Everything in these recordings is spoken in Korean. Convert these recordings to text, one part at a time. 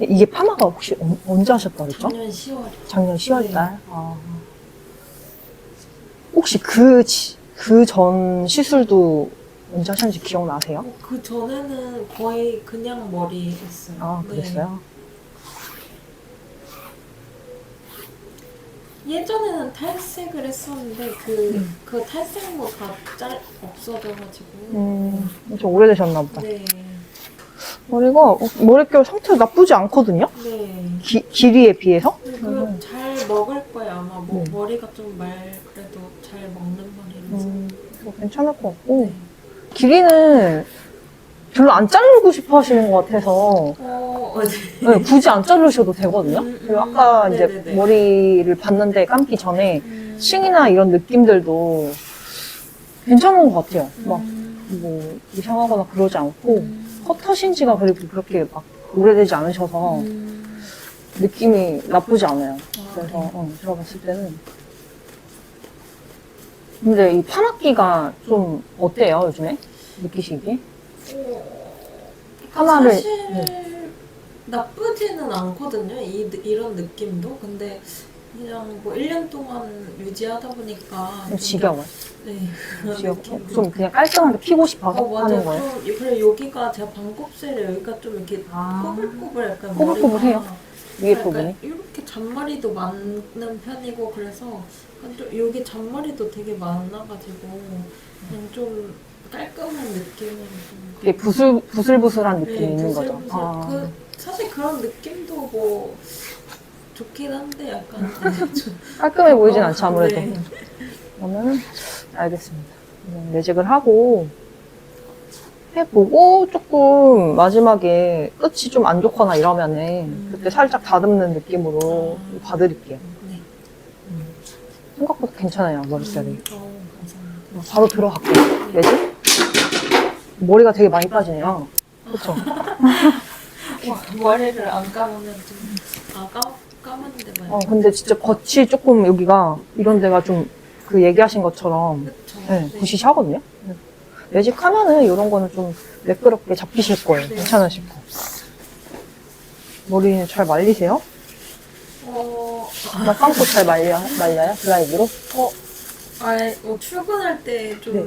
이게 파마가 혹시 언- 언제 하셨다고 그랬죠? 작년 10월. 작년 10월 네. 달? 아. 혹시 그, 그전 시술도 언제 하셨는지 기억나세요? 그 전에는 거의 그냥 머리 했어요. 아, 네. 그랬어요? 예전에는 탈색을 했었는데 그, 음. 그 탈색모 다 짤 없어져가지고. 음, 좀 오래되셨나 보다. 네. 머리가, 어, 머릿결 상태 나쁘지 않거든요? 네. 기, 길이에 비해서? 그잘 먹을 거예요 아마 뭐 음. 머리가 좀 말 그래도 잘 먹는 머리라서. 음, 뭐 괜찮을 것 같고. 네. 길이는 별로 안 자르고 싶어 하시는 것 같아서, 어, 어, 네. 네, 굳이 안 자르셔도 되거든요? 음, 음, 그리고 아까 이제 네네네. 머리를 봤는데 감기 전에 음. 층이나 이런 느낌들도 괜찮은 것 같아요. 막, 음. 뭐, 이상하거나 그러지 않고, 음. 컷하신 지가 그리고 그렇게 막 오래되지 않으셔서 음. 느낌이 나쁘지 않아요. 아, 그래서, 네. 어, 들어봤을 때는. 근데 이 파마기가 좀 어때요, 요즘에? 느끼시기? 하나를- 사실 네. 나쁘지는 않거든요. 이, 이런 느낌도. 근데 그냥 뭐 1년 동안 유지하다 보니까 좀 지겨워요. 네. 지겹고. 좀 그냥 깔끔하게 피고 싶어서 어, 하는 맞아요. 거예요. 좀, 그리고 여기가 제가 반곱슬이 여기가 좀 이렇게 아. 꼬불꼬불 약간 꼬불꼬불해요. 머리가 위에 약간 부분이. 이렇게 잔머리도 많은 편이고 그래서 좀 여기 잔머리도 되게 많아가지고 그냥 좀 깔끔한 느낌은 좀 이게 부슬, 부슬부슬한 느낌이 네, 있는 거죠. 부슬부슬. 아. 그, 사실 그런 느낌도 뭐 좋긴 한데 약간 좀 깔끔해 보이진 어, 않죠, 아무래도. 네. 그러면, 알겠습니다. 그냥 매직을 하고, 해보고, 조금 마지막에 끝이 좀 안 좋거나 이러면은, 음. 그때 살짝 다듬는 느낌으로 음. 봐드릴게요. 네. 생각보다 괜찮아요, 머릿결이. 음, 어, 감사합니다. 바로 들어갈게요. 매직? 머리가 되게 많이 빠지네요. 그쵸? 머리를 안 감으면 좀, 아, 감, 감 말이야. 어, 근데 진짜 겉이 조금 여기가, 이런 데가 좀, 그 얘기하신 것처럼, 그쵸. 네, 부시시 하거든요. 네. 매직하면은 이런 거는 좀 매끄럽게 잡히실 거예요. 네. 괜찮으실 거. 머리는 잘 말리세요? 어, 나 감고 잘 말려, 말려요? 드라이기로? 어, 아예 뭐 출근할 때좀 네.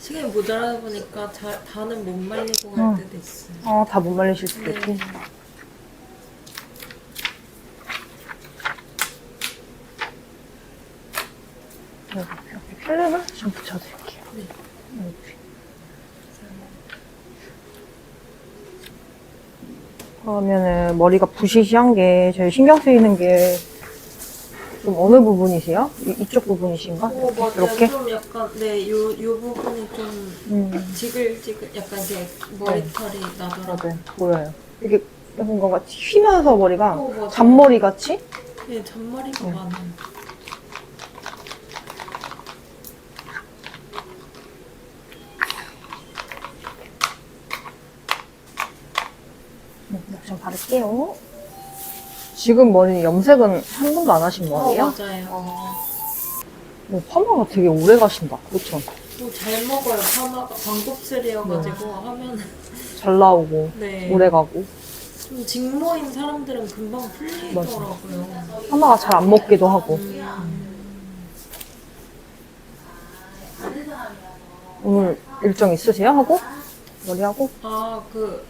시간이 모자라다 보니까 자, 다는 못 말리고 갈 어. 때도 있어요. 아, 다 못 말리실 수도 있고. 네. 네, 이렇게 필름을 좀 붙여드릴게요. 네. 이렇게. 그러면은 머리가 부시시한 게 제일 신경 쓰이는 게 좀 어느 부분이세요? 이, 이쪽 부분이신가? 어, 맞아요. 이렇게? 좀 약간, 네, 요, 요 부분이 좀 음. 지글지글, 약간 이렇게 머리털이 나더라고요. 맞아요. 보여요. 이게 뭔가 휘면서 머리가 어. 잔머리 같이? 네, 잔머리가 네. 많아요. 좀 바를게요. 지금 머리 염색은 한 번도 안 하신 어, 거예요? 맞아요. 어, 파마가 되게 오래 가신다. 그렇죠? 또 잘 먹어요. 파마가 광곱슬이어가지고 하면, 잘 나오고 네. 오래 가고 좀 직모인 사람들은 금방 풀리더라고요. 파마가 잘 안 먹기도 하고 음. 오늘 일정 있으세요? 하고? 머리 하고? 아, 그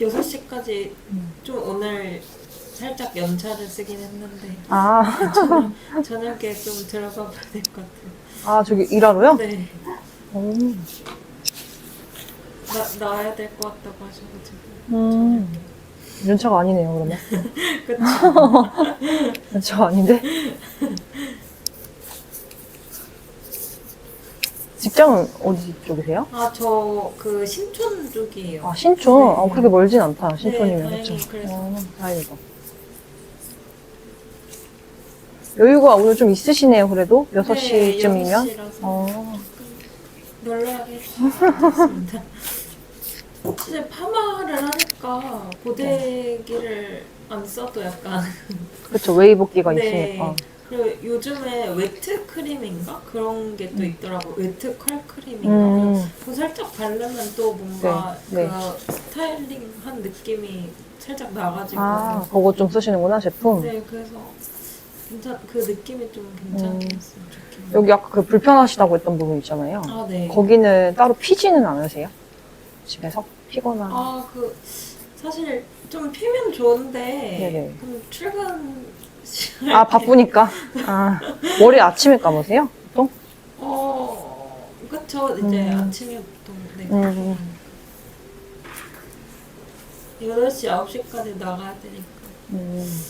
6시까지 음. 좀 오늘 살짝 연차를 쓰긴 했는데 아, 저녁, 저녁에 좀 들어가 봐야 될 것 같아요. 아 저기 일하러요? 네, 오. 나, 나와야 될 것 같다고 하셔가지고. 음. 연차가 아니네요 그러면 그쵸? 연차가 아닌데? 직장은 어디 쪽이세요? 아, 저 그 신촌 쪽이에요. 아 신촌? 네. 아 그렇게 멀진 않다 신촌이면 네? 다행히 그래서. 어, 다행이다 여유가 오늘 좀 있으시네요 그래도? 6시쯤이면? 네, 6시라서 어. 널널하게. 사실 파마를 하니까 고데기를 안 써도 약간 그렇죠 웨이복기가 네. 있으니까 그리고 요즘에 웨트 크림인가 그런 게 또 있더라고. 웨트 컬 크림인가. 음, 그거 살짝 바르면 또 뭔가 네, 그 스타일링한 느낌이 살짝 나가지고. 아, 그거 좀 쓰시는구나, 제품. 네, 그래서 괜찮 그 느낌이 좀 괜찮았으면 좋겠네요. 여기 아까 그 불편하시다고 했던 부분 있잖아요. 아 네. 거기는 따로 피지는 않으세요? 집에서? 피거나. 아 그 사실 좀 피면 좋은데 네네. 그럼 출근 아, 바쁘니까? 아, 머리 아침에 감으세요? 보통? 어 그쵸 이제 음. 아침에 보통 네. 음. 8시 9시까지 나가야 되니까 음.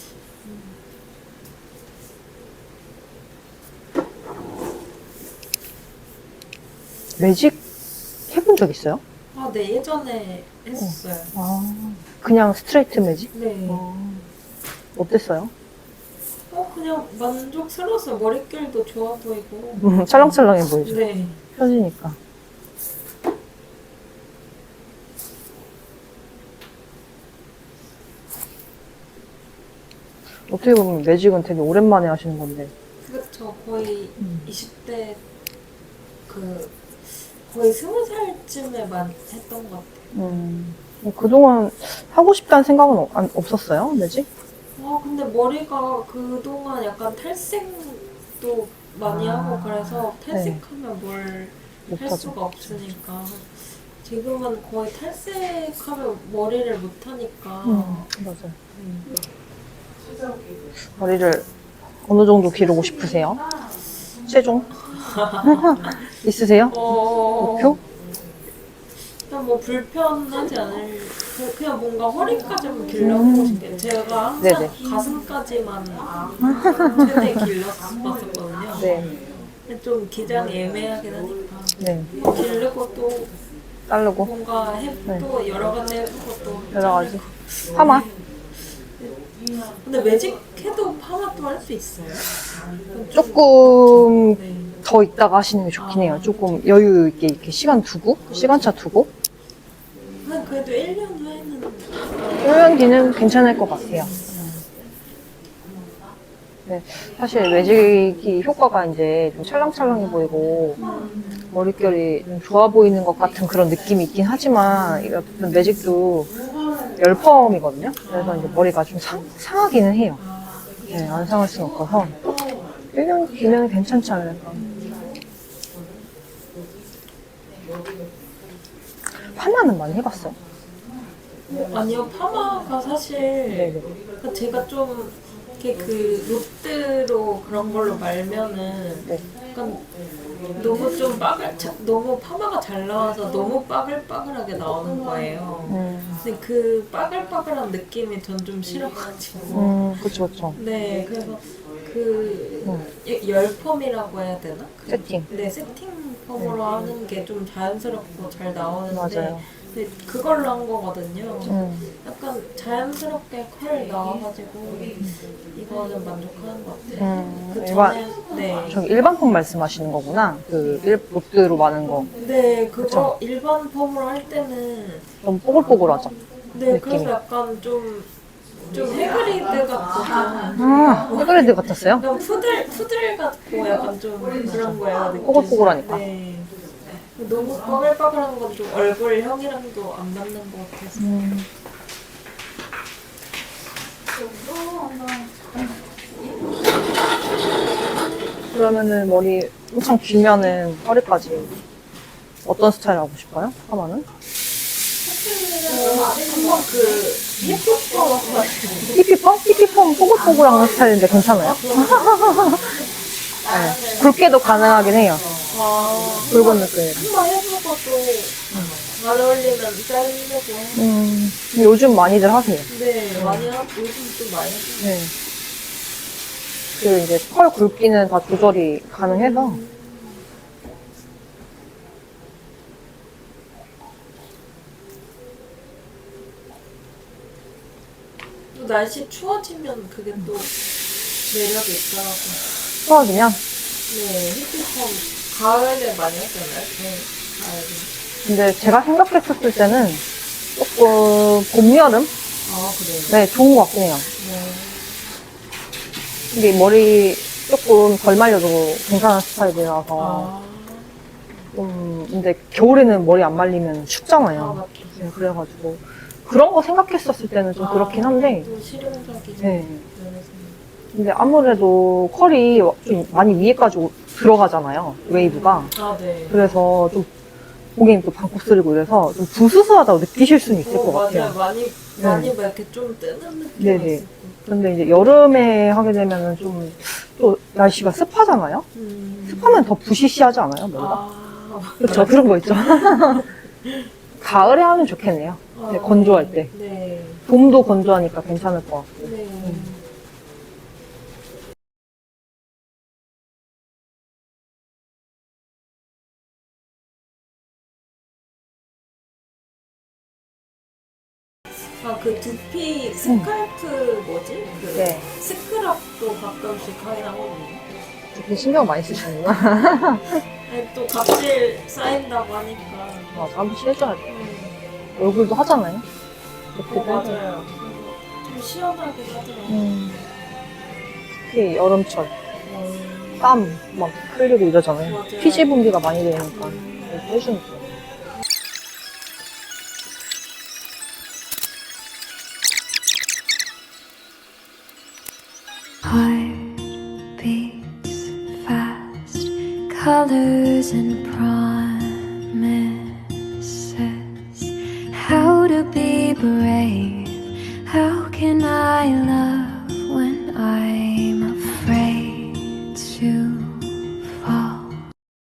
매직 해본 적 있어요? 아 네 예전에 했었어요 아, 그냥 스트레이트 매직? 네 아, 어땠어요? 어 그냥 만족스러웠어요 머릿결도 좋아 보이고 음, 찰랑찰랑해 보이죠? 네 펴지니까. 어떻게 보면 매직은 되게 오랜만에 하시는 건데. 그쵸 거의 음. 20대 그 거의 20살쯤에만 했던 것 같아요 음, 뭐 그동안 하고 싶다는 생각은 어- 안- 없었어요? 매직? 아 근데 머리가 그동안 약간 탈색도 많이 아, 하고 그래서 탈색하면 뭘할 못하죠. 수가 없으니까 지금은 거의 탈색하면 머리를 못 하니까 음, 맞아요. 음. 머리를 어느 정도 기르고 싶으세요? 최종? 있으세요? 어, 목표? 일단 뭐 불편하지 않을 그- 그냥 뭔가 허리까지만 음. 길러보고 싶게 제가 항상 네네. 가슴까지만 최대 길렀었거든요 네. 근데 좀 기장이 애매하긴 하니까 네. 기르고 또 자르고. 뭔가 해, 네. 또 여러 가지 해보고 또 여러 가지. 파마? 근데 매직해도 파마도 할 수 있어요? 조금 네. 더 있다가 하시는 게 좋긴 해요. 조금 여유 있게 이렇게 시간 두고, 시간차 두고. 그래도 1년 후에 는 1년 뒤는 괜찮을 것 같아요. 네, 사실 매직이 효과가 이제 좀 찰랑찰랑해 보이고 머릿결이 좀 좋아 보이는 것 같은 그런 느낌이 있긴 하지만 이 어쨌든 매직도 열펌이거든요. 그래서 이제 머리가 좀 상, 상하기는 해요. 네, 안 상할 수는 없어서 1년 뒤면 괜찮지 않을까. 파마는 많이 해봤어요. 아니요 파마가 사실. 그러니까 제가 좀 이렇게 그 롯데로 그런 걸로 말면은 네. 약간 너무 좀 빠글 자- 너무 파마가 잘 나와서 너무 빠글빠글하게 나오는 거예요. 음, 근데 그 빠글빠글한 느낌이 전 좀 싫어가지고 음, 그쵸, 그쵸. 네 그래서 그 음. 예, 열펌이라고 해야 되나? 그- 세팅. 네 세팅 펌으로 하는 게 좀 자연스럽고 잘 나오는데 맞아요. 근데 그걸로 한 거거든요. 음. 약간 자연스럽게 컬 나와가지고 이거는 만족하는 것 같아요. 음, 그 전에 네, 저기 일반품 말씀하시는 거구나. 그, 일, 롯데로 많은 거. 네 그거 그쵸? 일반 펌으로 할 때는 좀 뽀글뽀글하죠. 네 느낌이. 그래서 약간 좀좀 해그리드 같고 좀 아, 헤그레드 같았어요? 약간 푸들 푸들 같고 약간 좀 그런 거예요. 느낌이. 뽀글뽀글하니까. 네. 너무 빠글빠글한 건좀 얼굴형이랑도 안 맞는 것 같아서. 음. 그러면은 머리 엄청 길면은 허리까지 어떤 스타일 하고 싶어요? 한번 그 힙합 히피펌? 히피펌 뽀글뽀글한 스타일인데 괜찮아요? 네. 굵게도 가능하긴 해요. 아, 굵은 느낌으로. 한번 해보고 또안 어울리면 자르려고. 음, 요즘 많이들 하세요. 네, 많이 하고 요즘 좀 많이 하고. 네. 그 이제 털 굵기는 다 조절이 가능해서 또 날씨 추워지면 그게 또 매력이 있더라고요. 추워지면 네, 힙합 가을에 많이 하잖아요. 네, 가을에. 근데 제가 생각했었을 때는 조금 봄, 여름? 아, 그래요? 네, 좋은 것 같긴 해요. 네. 이게 머리 조금 덜 말려도 괜찮은 스타일이라서 아, 좀 근데 겨울에는 머리 안 말리면 아 춥잖아요. 맞다. 네, 그래가지고 그런 거 생각했었을 때는 좀 아, 그렇긴 한데 또 실용적인 네. 근데 아무래도 컬이 좀 많이 위에까지 오- 들어가잖아요. 웨이브가. 아, 네. 그래서 좀 고객님 또 방콕 쓰리고 이래서 좀 부스스하다고 느끼실 수는 있을 어, 것 맞아요. 같아요. 많이, 네. 많이 막 이렇게 좀 뜨는 느낌이 네네. 있을 것 근데 이제 여름에 하게 되면은 좀 또 날씨가 습하잖아요. 음. 습하면 더 부시시하지 않아요, 머리가? 아, 그렇죠. 그런 거 있죠. 가을에 하면 좋겠네요. 네, 아, 건조할 때. 네. 봄도 건조하니까 괜찮을 것 같고. 네. 아, 그 두피 스칼프 뭐지? 그 네. 스크럽도 가끔씩 하긴 하거든요. 되게 신경 많이 쓰시는구나. 또 각질 쌓인다고 하니까. 번씩 해줘야 돼. 음. 얼굴도 하잖아요. 어, 해줘야 돼. 맞아요. 좀 시원하게 하더라고요. 음. 특히 여름철. 음. 땀막 흘리고 이러잖아요. 맞아요. 피지 분비가 많이 되니까 음. 이렇게 해주면 돼 colors and promises. How to be brave?